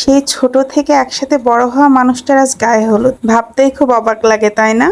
সেই ছোট থেকে একসাথে বড় হওয়া মানুষটার আজ গায়ে হলুদ। ভাবতেই খুব অবাক লাগে, তাই না?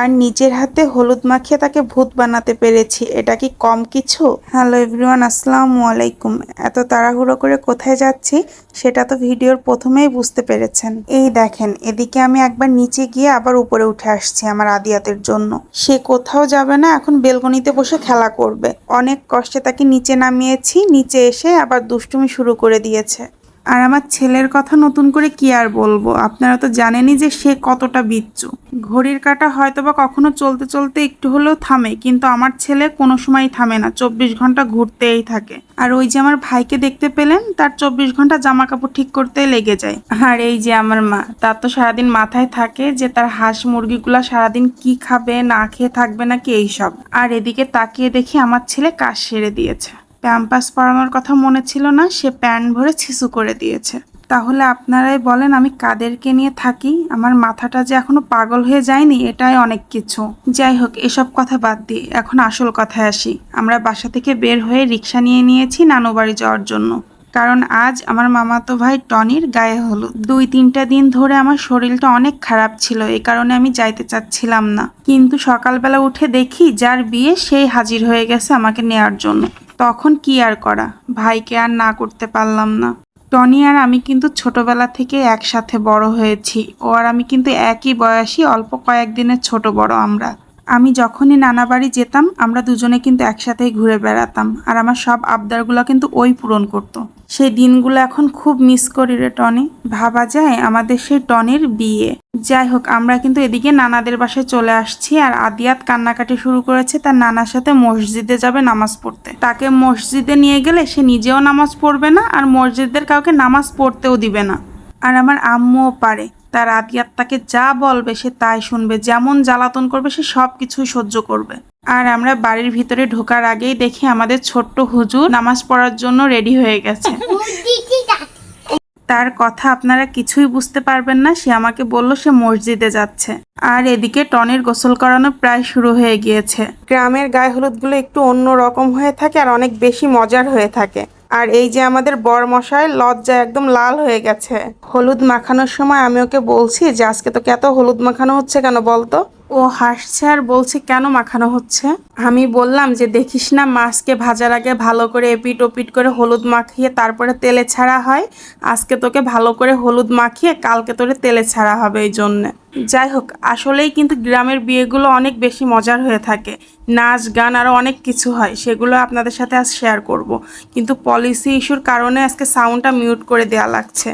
আর নিজের হাতে হলুদ মাখিয়ে তাকে ভূত বানাতে পেরেছি, এটা কি কম কিছু? হ্যালো এভরিওয়ান, আসসালামু আলাইকুম। এত তাড়াহুড়ো করে কোথায় যাচ্ছি, সেটা তো ভিডিওর প্রথমেই বুঝতে পেরেছেন। এই দেখেন, এদিকে আমি একবার নিচে গিয়ে আবার উপরে উঠে আসছি আমার আদিয়াতের জন্য। সে কোথাও যাবে না, এখন বেলকনিতে বসে খেলা করবে। অনেক কষ্টে তাকে নিচে নামিয়েছি, নিচে এসে আবার দুষ্টুমি শুরু করে দিয়েছে। আর আমার ছেলের কথা নতুন করে কি আর বলব? আপনারা তো জানেনই যে সে কতটা বিচ্ছু। ঘড়ির কাটা হয়তো বা কখনো চলতে চলতে একটু হলেও থামে, কিন্তু আমার ছেলে কোনো সময় থামে না। চব্বিশ ঘণ্টা ঘুরতেই থাকে। আর ওই যে আমার ভাইকে দেখতে পেলেন, তার চব্বিশ ঘণ্টা জামা কাপড় ঠিক করতেই লেগে যায়। আর এই যে আমার মা, তার তো সারাদিন মাথায় থাকে যে তার হাঁস মুরগিগুলা সারাদিন কি খাবে, না খেয়ে থাকবে নাকি এইসব। আর এদিকে তাকিয়ে দেখি আমার ছেলে কাজ সেরে দিয়েছে। প্যাম্পাস পরানোর কথা মনে ছিল না, সে প্যান্ট ভরে ছিসু করে দিয়েছে। তাহলে আপনারাই বলেন, আমি কাদেরকে নিয়ে থাকি? আমার মাথাটা যে এখনও পাগল হয়ে যায়নি, এটাই অনেক কিছু। যাই হোক, এসব কথা বাদ দিই। এখন আসল কথায় আসি। আমরা বাসা থেকে বের হয়ে রিক্সা নিয়ে নিয়েছি নানু বাড়ি যাওয়ার জন্য। কারণ আজ আমার মামাতো ভাই টনির গায়ে হলুদ। দুই তিনটা দিন ধরে আমার শরীরটা অনেক খারাপ ছিল এই কারণে আমি যাইতে চাচ্ছিলাম না। কিন্তু সকালবেলা উঠে দেখি, যার বিয়ে সেই হাজির হয়ে গেছে আমাকে নেয়ার জন্য। তখন কি আর করা? ভাইকে আর না করতে পারলাম না। টনি আর আমি কিন্তু ছোটবেলা থেকে একসাথে বড় হয়েছি। ও আর আমি কিন্তু একই বয়সী, অল্প কয়েকদিনের ছোট বড় আমরা। আমি যখনই নানা বাড়ি যেতাম, আমরা দুজনে কিন্তু একসাথেই ঘুরে বেড়াতাম। আর আমার সব আবদারগুলো কিন্তু ওই পূরণ করতো। সেই দিনগুলো এখন খুব মিস করি রে টনি। ভাবা যায় আমাদের সেই টনির বিয়ে। যাই হোক, আমরা কিন্তু এদিকে নানাদের বাসায় চলে আসছি আর আদিয়াত কান্নাকাটি শুরু করেছে তার নানার সাথে মসজিদে যাবে নামাজ পড়তে। তাকে মসজিদে নিয়ে গেলে সে নিজেও নামাজ পড়বে না আর মসজিদের কাউকে নামাজ পড়তেও দিবে না। আর আমার আম্মুও পারে। তার আদিয়াত তাকে যা বলবে সে তাই শুনবে, যেমন জ্বালাতন করবে সে সব কিছুই সহ্য করবে। আর আমরা বাড়ির ভিতরে ঢোকার আগেই দেখি আমাদের ছোট্ট হুজুর নামাজ পড়ার জন্য রেডি হয়ে গেছে। তার কথা আপনারা কিছুই বুঝতে পারবেন না, সে আমাকে বলল সে মসজিদে যাচ্ছে। আর এদিকে টনির গোসল করানো প্রায় শুরু হয়ে গিয়েছে। গ্রামের গায়ে হলুদগুলো একটু অন্য রকম হয়ে থাকে আর অনেক বেশি মজার হয়ে থাকে। আর এই যে আমাদের বর মশাই লজ্জা একদম লাল হয়ে গেছে। হলুদ মাখানোর সময় আমি ওকে বলছি যে, আজকে তোকে এত হলুদ মাখানো হচ্ছে কেন বলতো? ও হাসছে আর বলছে, কেন মাখানো হচ্ছে? আমি বললাম যে, দেখিস না, মাছকে ভাজার আগে ভালো করে এপিট ওপিট করে হলুদ মাখিয়ে তারপরে তেলে ছাড়া হয়। আজকে তোকে ভালো করে হলুদ মাখিয়ে কালকে তোরে তেলে ছাড়া হবে এই জন্যে। যাই হোক, আসলেই কিন্তু গ্রামের বিয়েগুলো অনেক বেশি মজার হয়ে থাকে। নাচ, গান আরও অনেক কিছু হয়, সেগুলো আপনাদের সাথে আজ শেয়ার করব। কিন্তু পলিসি ইস্যুর কারণে আজকে সাউন্ডটা মিউট করে দেওয়া লাগছে।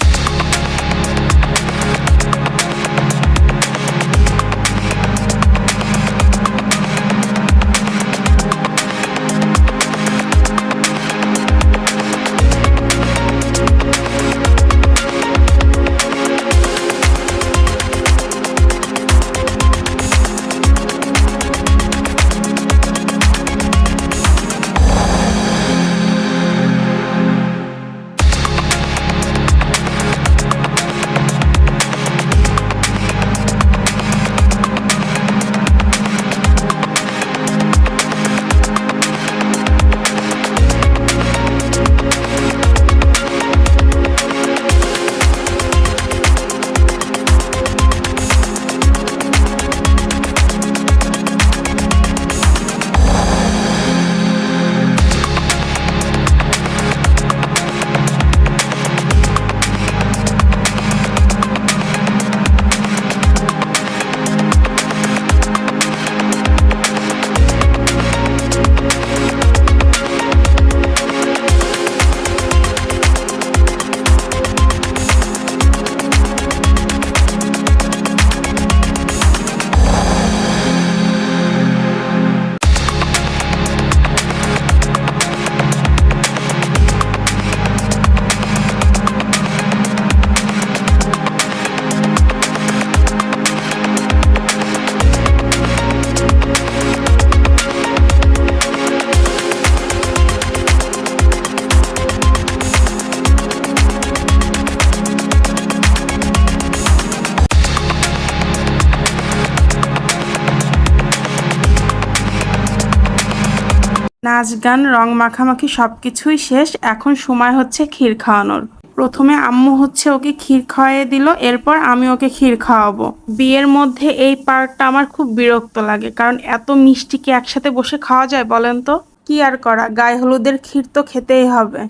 নাচ, গান, রং মাখামাখি সব কিছুই শেষ, এখন সময় হচ্ছে ক্ষীর খাওয়ানোর। প্রথমে আম্মু হচ্ছে ওকে ক্ষীর খাওয়াইয়ে দিল, এরপর আমি ওকে ক্ষীর খাওয়াবো। বিয়ের মধ্যে এই পার্টটা আমার খুব বিরক্ত লাগে, কারণ এত মিষ্টি কি একসাথে বসে খাওয়া যায় বলেন তো? কি আর করা, গায়ে হলুদের ক্ষীর তো খেতেই হবে।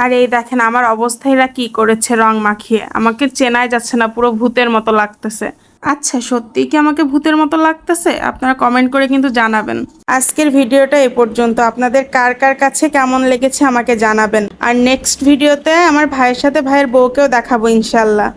আর এই দেখেন আমার অবস্থা এরা কি করেছে রং মাখিয়ে, আমাকে চেনাই যাচ্ছে না, পুরো ভূতের মতো লাগতেছে। আচ্ছা সত্যি কি আমাকে ভূতের মতো লাগতেছে? আপনারা কমেন্ট করে কিন্তু জানাবেন। আজকের ভিডিওটা এ পর্যন্ত। আপনাদের কার কার কাছে কেমন লেগেছে আমাকে জানাবেন। আর নেক্সট ভিডিওতে আমার ভাইয়ের সাথে ভাইয়ের বউকেও দেখাবো ইনশাল্লাহ।